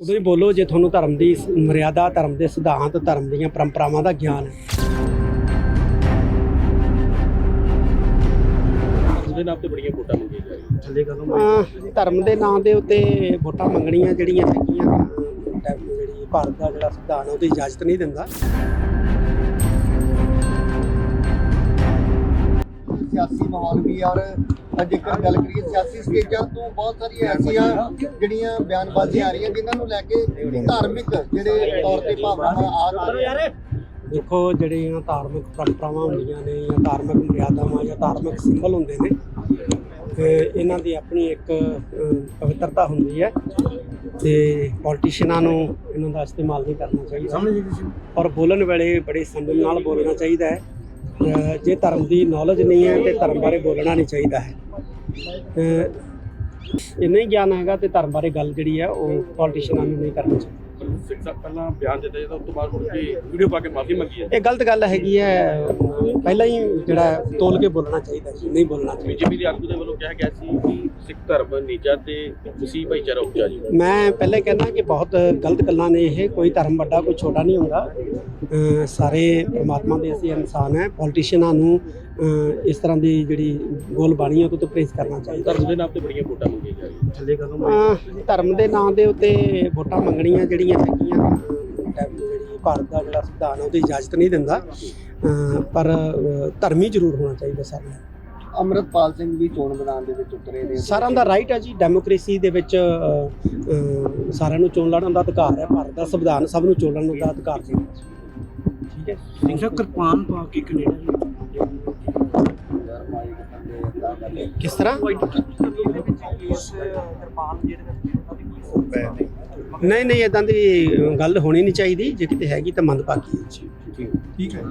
ਉਦੋਂ ਹੀ ਬੋਲੋ ਜੇ ਤੁਹਾਨੂੰ ਧਰਮ ਦੀ ਮਰਿਆਦਾ ਧਰਮ ਦੇ ਸਿਧਾਂਤ ਧਰਮ ਦੀਆਂ ਪਰੰਪਰਾਵਾਂ ਦਾ ਗਿਆਨ ਹੈ। ਉਹਦੇ ਨਾਮ ਤੇ ਬੜੀਆਂ ਵੋਟਾਂ ਮੰਗੀਆਂ ਜਾ ਰਹੀਆਂ। ਥੱਲੇ ਗੱਲ ਧਰਮ ਦੇ ਨਾਂ ਦੇ ਉੱਤੇ ਵੋਟਾਂ ਮੰਗਣੀਆਂ ਜਿਹੜੀਆਂ ਹੈਗੀਆਂ ਜਿਹੜੀ ਭਾਰਤ ਦਾ ਜਿਹੜਾ ਸੰਵਿਧਾਨ ਹੈ ਉਹਦੀ ਇਜਾਜ਼ਤ ਨਹੀਂ ਦਿੰਦਾ। ਸਿਆਸੀ ਮਾਹੌਲ ਵੀ ਔਰ ਜੇਕਰ ਗੱਲ ਕਰੀਏ ਸਿਆਸੀ ਸਟੇਜਾਂ ਤੋਂ ਬਹੁਤ ਸਾਰੀਆਂ ਐਸੀਆਂ ਜਿਹੜੀਆਂ ਬਿਆਨਬਾਜ਼ੀਆਂ ਆ ਰਹੀਆਂ ਜਿਨ੍ਹਾਂ ਨੂੰ ਲੈ ਕੇ ਧਾਰਮਿਕ ਜਿਹੜੇ ਤੌਰ ਤੇ ਭਾਵਨਾਵਾਂ ਆ ਰਹੀਆਂ ਦੇਖੋ ਜਿਹੜੀਆਂ ਧਾਰਮਿਕ ਪਰੰਪਰਾਵਾਂ ਹੁੰਦੀਆਂ ਨੇ ਜਾਂ ਧਾਰਮਿਕ ਮਰਿਆਦਾਵਾਂ ਜਾਂ ਧਾਰਮਿਕ ਸਿੰਬਲ ਹੁੰਦੇ ਨੇ ਤੇ ਇਹਨਾਂ ਦੀ ਆਪਣੀ ਇੱਕ ਪਵਿੱਤਰਤਾ ਹੁੰਦੀ ਹੈ ਤੇ ਪੋਲੀਟੀਸ਼ੀਅਨਾਂ ਨੂੰ ਇਹਨਾਂ ਦਾ ਇਸਤੇਮਾਲ ਨਹੀਂ ਕਰਨਾ ਚਾਹੀਦਾ। ਔਰ ਬੋਲਣ ਵੇਲੇ ਬੜੇ ਸੰਜਮ ਨਾਲ ਬੋਲਣਾ ਚਾਹੀਦਾ ਹੈ। ਜੇ ਧਰਮ ਦੀ ਨੌਲੇਜ ਨਹੀਂ ਹੈ ਤੇ ਧਰਮ ਬਾਰੇ ਬੋਲਣਾ ਨਹੀਂ ਚਾਹੀਦਾ ਹੈ। ਇਹ ਨਹੀਂ ਗਿਆਨ ਹੈਗਾ ਤੇ ਧਰਮ ਬਾਰੇ ਗੱਲ ਜਿਹੜੀ ਹੈ ਉਹ ਪੋਲੀਟੀਸ਼ੀਅਨਾਂ ਨੂੰ ਨਹੀਂ ਕਰਨੀ ਚਾਹੀਦੀ। ਸਿੱਖ ਸਾਹਿਬ ਪਹਿਲਾਂ ਬਿਆਨ ਦਿੱਤਾ ਜਾਂਦਾ ਉਸ ਤੋਂ ਬਾਅਦ ਮੁੜ ਕੇ ਵੀਡੀਓ ਪਾ ਕੇ ਮਾਫੀ ਮੰਗੀ ਹੈ। ਇਹ ਗਲਤ ਗੱਲ ਹੈਗੀ ਹੈ। ਪਹਿਲਾਂ ਹੀ ਜਿਹੜਾ ਤੋਲ ਕੇ ਬੋਲਣਾ ਚਾਹੀਦਾ ਜੀ ਨਹੀਂ ਬੋਲਣਾ ਚਾਹੀਦਾ। ਬੀਜੇਪੀ ਦੇ ਆਗੂ ਦੇ ਵੱਲੋਂ ਕਿਹਾ ਗਿਆ ਸੀ ਕਿ ਸਿੱਖ ਧਰਮ ਨੀਚਾ ਤੇ ਮਸੀਹ ਭਾਈਚਾਰਾ ਉੱਚਾ ਜੀ। ਮੈਂ ਪਹਿਲੇ ਕਹਿੰਦਾ ਕਿ ਬਹੁਤ ਗਲਤ ਗੱਲਾਂ ਨੇ ਇਹ। ਕੋਈ ਧਰਮ ਵੱਡਾ ਕੋਈ ਛੋਟਾ ਨਹੀਂ ਹੁੰਦਾ। ਸਾਰੇ ਪ੍ਰਮਾਤਮਾ ਦੇ ਅਸੀਂ ਇਨਸਾਨ ਹੈ। ਪੋਲੀਟੀਸ਼ੀਅਨਾਂ ਨੂੰ ਇਸ ਤਰ੍ਹਾਂ ਦੀ ਜਿਹੜੀ ਹੈ ਉਹ ਤੋਂ ਪਰਹੇਜ਼ ਕਰਨਾ ਚਾਹੀਦਾ। ਧਰਮ ਦੇ ਨਾਮ ਤੇ ਬੜੀਆਂ ਵੋਟਾਂ ਮੰਗੀਆਂ ਜਾ। ਰਹੀਆਂ ਥੱਲੇ ਗੱਲ ਧਰਮ ਦੇ ਨਾਂ ਦੇ ਉੱਤੇ ਵੋਟਾਂ ਮੰਗਣੀਆਂ ਜਿਹੜੀਆਂ ਹੈਗੀਆਂ ਭਾਰਤ ਦਾ ਜਿਹੜਾ ਸੰਵਿਧਾਨ ਉਹਦੀ ਇਜਾਜ਼ਤ ਨਹੀਂ ਦਿੰਦਾ। ਪਰ ਧਰਮੀ ਜ਼ਰੂਰ ਹੋਣਾ ਚਾਹੀਦਾ ਸਾਰਿਆਂ ਨੂੰ ਅੰਮ੍ਰਿਤਪਾਲ ਸਿੰਘ ਵੀ ਚੋਣ ਮੈਦਾਨ ਦੇ ਵਿੱਚ ਉਤਰੇ ਨੇ। ਸਾਰਿਆਂ ਦਾ ਰਾਈਟ ਹੈ ਜੀ। ਡੈਮੋਕ੍ਰੇਸੀ ਦੇ ਵਿੱਚ ਸਾਰਿਆਂ ਨੂੰ ਚੋਣ ਲੜਨ ਦਾ ਅਧਿਕਾਰ ਹੈ। ਭਾਰਤ ਦਾ ਸੰਵਿਧਾਨ ਸਭ ਨੂੰ ਚੋਣ ਲੜਨ ਦਾ ਅਧਿਕਾਰ ਹੈ ਠੀਕ ਹੈ? ਸਿੰਘ ਸਾਹਿਬ ਕਿਰਪਾਨ ਪਾ ਕੇ ਕੈਨੇਡਾ ਕਿਸ ਤਰ੍ਹਾਂ? ਨਹੀਂ ਨਹੀਂ ਇਦਾਂ ਦੀ ਗੱਲ ਹੋਣੀ ਨਹੀਂ ਚਾਹੀਦੀ। ਜੇ ਕਿਤੇ ਹੈਗੀ ਤਾਂ ਮੰਦਭਾਗੀ। ਹੈ ਜੀ ਠੀਕ ਹੈ।